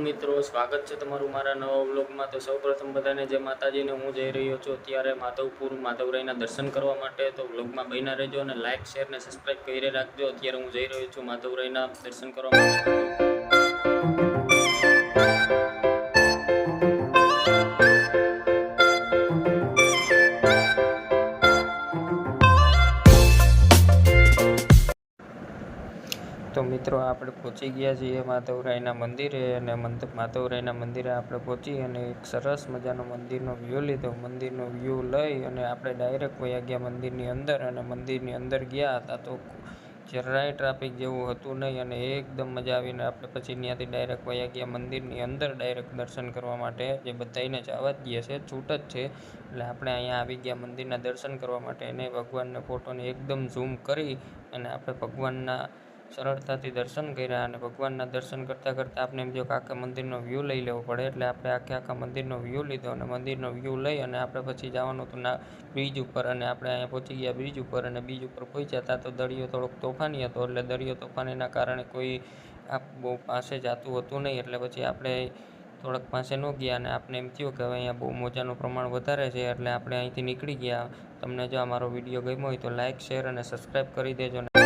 મિત્રો, સ્વાગત છે તમારું મારા નવા વ્લોગમાં. તો સૌપ્રથમ બધાને જે માતાજીને. હું જઈ રહ્યો છું અત્યારે માધવપુર માધવરાયના દર્શન કરવા માટે. તો વ્લોગમાં બન્યા રહેજો અને લાઇક શેર અને સબસ્ક્રાઈબ કરી રાખજો. અત્યારે હું જઈ રહ્યો છું માધવરાયના દર્શન કરવા માટે. તો મિત્રો આપણે પહોંચી ગયા છીએ માધવરાયના મંદિરે અને માધવરાયના મંદિરે આપણે પહોંચી અને એક સરસ મજાનો મંદિરનો વ્યૂ લીધો. મંદિરનો વ્યૂ લઈ અને આપણે ડાયરેક્ટ વયા ગયા મંદિરની અંદર અને મંદિરની અંદર ગયા હતા તો જરાય ટ્રાફિક જેવું હતું નહીં અને એકદમ મજા આવીને આપણે પછી ત્યાંથી ડાયરેક્ટ વયા ગયા મંદિરની અંદર ડાયરેક્ટ દર્શન કરવા માટે જે બધાને જવા જ ગયા છે. છૂટ જ છે. એટલે આપણે અહીંયા આવી ગયા મંદિરના દર્શન કરવા માટે અને ભગવાનના ફોટોને એકદમ ઝૂમ કરી અને આપણે ભગવાનના સરળતાથી દર્શન કર્યા અને ભગવાનના દર્શન કરતાં કરતાં આપણે એમ જો કે આખા મંદિરનો વ્યૂ લઈ લેવો પડે. એટલે આપણે આખે આખા મંદિરનો વ્યૂ લીધો અને મંદિરનો વ્યૂ લઈ અને આપણે પછી જવાનું હતું ના બ્રિજ ઉપર અને આપણે અહીંયા પહોંચી ગયા બ્રિજ ઉપર અને બ્રિજ ઉપર પહોંચ્યા. હતા તો દરિયો થોડોક તોફાની હતો, એટલે દરિયો તોફાનીના કારણે કોઈ આ બહુ પાસે જતું હતું નહીં. એટલે પછી આપણે થોડાક પાસે ન ગયા અને આપણે એમ થયું કે હવે અહીંયા બહુ મોજાનું પ્રમાણ વધારે છે, એટલે આપણે અહીંથી નીકળી ગયા. તમને જો અમારો વીડિયો ગમ્યો હોય તો લાઇક શેર અને સબસ્ક્રાઈબ કરી દેજો ને